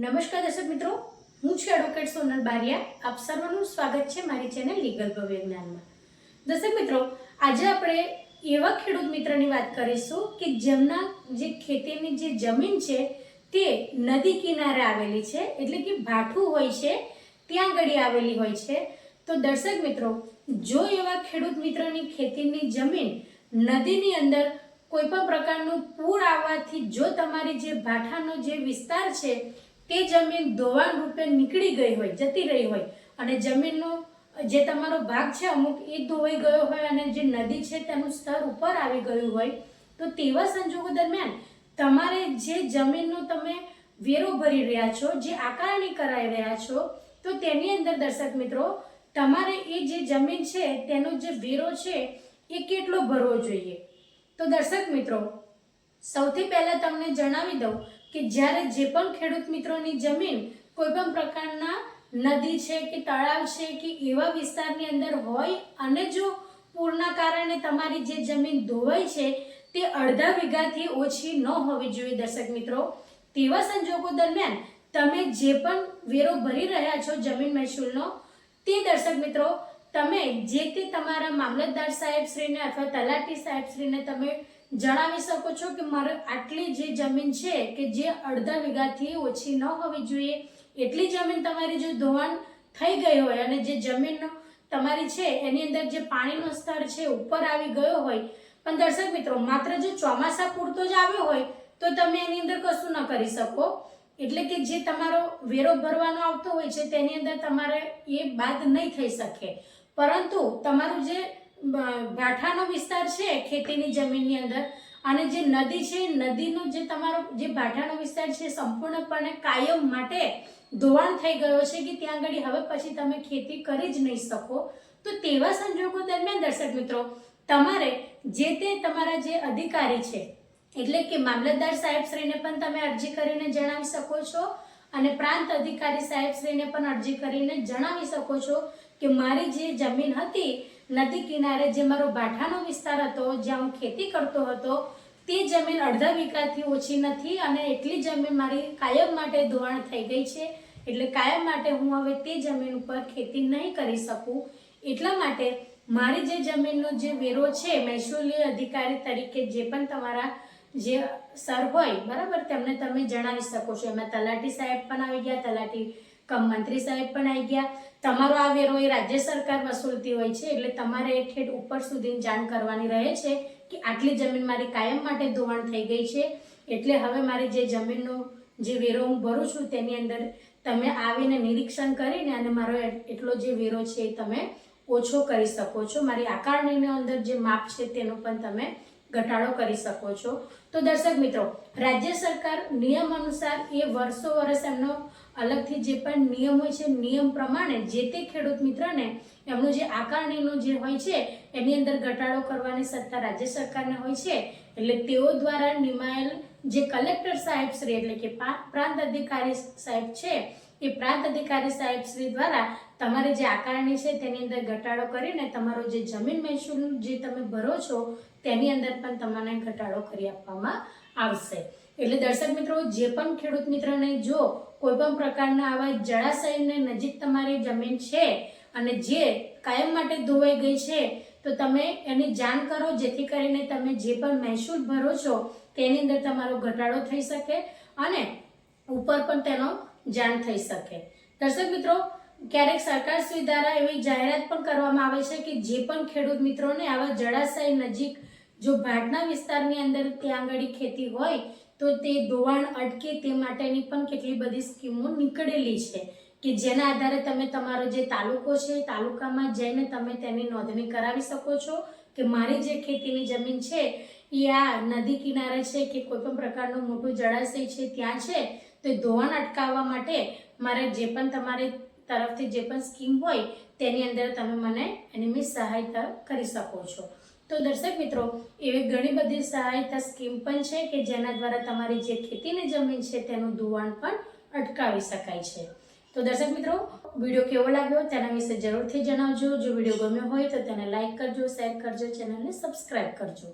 નમસ્કાર દર્શક મિત્રો, હું છું એડવોકેટ સોનલ બારિયા. આપ સર્વનું સ્વાગત છે મારી ચેનલ લીગલ વિજ્ઞાનમાં દર્શક મિત્રો, આજે આપણે એવા ખેડૂત મિત્રની વાત કરીશું કે જેમના જે ખેતીની જે જમીન છે તે નદી કિનારે આવેલી છે, એટલે કે ભાઠું હોય છે, ત્યાં આગળ આવેલી હોય છે. તો દર્શક મિત્રો, જો એવા ખેડૂત મિત્રની ખેતીની જમીન નદીની અંદર કોઈ પણ પ્રકારનું પૂર આવવાથી જો તમારી જે ભાઠાનો જે વિસ્તાર છે તે જમીન ધોવાણ રૂપે નીકળી ગઈ હોય, જતી રહી હોય. અને જમીનનો જે તમારો ભાગ છે, અમુક એ ધોવાઈ ગયો હોય અને જે નદી છે, તેનું સ્તર ઉપર આવી ગયું હોય, તો તેવા સંજોગો દરમિયાન તમારે જે જમીનનો તમે વેરો ભરી રહ્યા છો, જે આકારણી કરાવી રહ્યા છો, તો તેની અંદર દર્શક મિત્રો, તમારે એ જે જમીન છે, તેનો જે વેરો છે, એ કેટલો ભરવો જોઈએ? તો દર્શક મિત્રો, સૌથી પહેલાં તમને જણાવી દઉં કે જ્યારે જે પણ ખેડૂત મિત્રોની જમીન કોઈ પણ પ્રકારના નદી છે કે તળાવ છે કે એવા વિસ્તારની અંદર હોય અને જો પૂરના કારણે તમારી જે જમીન ધોવાઈ છે, તે અડધા વીઘાથી ઓછી ન હોવી જોઈએ દર્શક મિત્રો. તેવા સંજોગો દરમિયાન તમે જે પણ વેરો ભરી રહ્યા છો જમીન મહેસૂલનો, તે દર્શક મિત્રો, તમે જે તે તમારા મામલતદાર સાહેબ શ્રીને અથવા તલાટી સાહેબ શ્રીને તમે જણાવી શકો છો કે મારે આટલી જે જમીન છે કે જે અડધા વીઘાથી ઓછી ન હોવી જોઈએ, એટલી જમીન તમારી જો ધોવાણ થઈ ગઈ હોય અને જે જમીન તમારી છે, એની અંદર જે પાણીનો સ્તર છે, ઉપર આવી ગયો હોય, પણ દર્શક મિત્રો, માત્ર જો ચોમાસા પૂરતો જ આવ્યો હોય, તો તમે એની અંદર કશું ન કરી શકો. એટલે કે જે તમારો વેરો ભરવાનો આવતો હોય છે, તેની અંદર તમારે એ બાદ નહીં થઈ શકે. પરંતુ તમારું જે ભાઠાનો વિસ્તાર છે ખેતીની જમીનની અંદર. અને જે નદી છે નદીનો જે તમારો જે ભાઠાનો વિસ્તાર છે સંપૂર્ણપણે કાયમ માટે ધોવાણ થઈ ગયો છે કે ત્યાં આગળ હવે પછી તમે ખેતી કરી જ નહીં શકો. તો તેવા સંજોગો દરમિયાન, દર્શક મિત્રો, તમારે જે તે તમારા જે અધિકારી છે, એટલે કે મામલતદાર સાહેબશ્રીને પણ તમે અરજી કરીને જણાવી શકો છો અને પ્રાંત અધિકારી સાહેબશ્રીને પણ અરજી કરીને જણાવી શકો છો કે મારી જે જમીન હતી નદી કિનારે જે મારો ભાઠાનો વિસ્તાર હતો, જ્યાં હું ખેતી કરતો હતો, તે જમીન અડધા વીઘાથી ઓછી નથી અને એટલી જમીન મારી કાયમ માટે ધોવાણ થઈ ગઈ છે. એટલે કાયમ માટે હું હવે તે જમીન ઉપર ખેતી નહીં કરી શકું. એટલા માટે મારી જે જમીનનો જે વેરો છે, મહેસૂલી અધિકારી તરીકે જે પણ તમારા જે સર હોય, બરાબર, તેમને તમે જણાવી શકો છો. એમાં તલાટી સાહેબ પણ આવી ગયા, તલાટી કમ મંત્રી સાહેબ પણ આવી ગયા. તમારો આ વેરો એ રાજ્ય સરકાર વસૂલતી હોય છે, એટલે તમારે એ ઠેઠ ઉપર સુધી જાણ કરવાની રહે છે કે આટલી જમીન મારી કાયમ માટે ધોવાણ થઈ ગઈ છે. એટલે હવે મારી જે જમીનનો જે વેરો હું ભરું છું તેની અંદર તમે આવીને નિરીક્ષણ કરીને અને મારો એટલો જે વેરો છે એ તમે ઓછો કરી શકો છો. મારી આકારણીની અંદર જે માપ છે તેનો પણ તમે ઘટાડો કરી શકો છો. તો દર્શક મિત્રો, રાજ્ય સરકાર નિયમ અનુસાર એ વર્ષો વર્ષ એમનો અલગથી જે પણ નિયમ હોય છે, નિયમ પ્રમાણે જે તે ખેડૂત મિત્રને એમનું જે આકારણીનું જે હોય છે, એની અંદર ઘટાડો કરવાની સત્તા રાજ્ય સરકારને હોય છે. એટલે તેઓ દ્વારા નિમાયેલ જે કલેક્ટર સાહેબ શ્રી, એટલે કે પ્રાંત અધિકારી સાહેબ છે એ પ્રાંત અધિકારી સાહેબ શ્રી દ્વારા તમારી જે આકારણી છે તેની અંદર ઘટાડો કરીને તમારો જે જમીન મહેસૂલ જે તમે ભરો છો તેની અંદર પણ તમને ઘટાડો કરી આપવામાં આવશે. એટલે દર્શક મિત્રો, જે પણ ખેડૂત મિત્રને જો કોઈ પણ પ્રકારના આવા જળાશયને નજીક તમારી જમીન છે અને જે કાયમ માટે ધોવાઈ ગઈ છે, તો તમે એની જાણ કરો, જેથી કરીને તમે જે પણ મહેસૂલ ભરો છો તેની અંદર તમારો ઘટાડો થઈ શકે અને ઉપર પણ તેનો જાણ થઈ શકે. દર્શક મિત્રો, ક્યારેક સરકાર શ્રી દ્વારા એવી જાહેરાત પણ કરવામાં આવે છે કે જે પણ ખેડૂત મિત્રોને આવા જળાશય નજીક જો ભાટના વિસ્તારની અંદર ત્યાં આગળ ખેતી હોય, તો તે ધોવાણ અટકે તે માટેની પણ કેટલી બધી સ્કીમો નીકળેલી છે કે જેના આધારે તમે તમારો જે તાલુકો છે, તાલુકામાં જઈને તમે તેની નોંધણી કરાવી શકો છો કે મારી જે ખેતીની જમીન છે, એ આ નદી કિનારે છે કે કોઈ પણ પ્રકારનું મોટું જળાશય છે, ત્યાં છે તો ધોવાણ અટકાવવા માટે મારે જે પણ તમારી તરફથી જે પણ સ્કીમ હોય તેની અંદર તમે મને એની મેં સહાયતા કરી શકો છો. તો દર્શક મિત્રો, એવી ઘણી બધી સહાયતા સ્કીમ પણ છે કે જેના દ્વારા તમારી જે ખેતીની જમીન છે તેનું ધોવાણ પણ અટકાવી શકાય છે. તો દર્શક મિત્રો, વીડિયો કેવો લાગ્યો તેના વિશે જરૂરથી જણાવજો. જો વીડિયો ગમ્યો હોય તો તેને લાઈક કરજો, શેર કરજો, ચેનલને સબસ્ક્રાઈબ કરજો.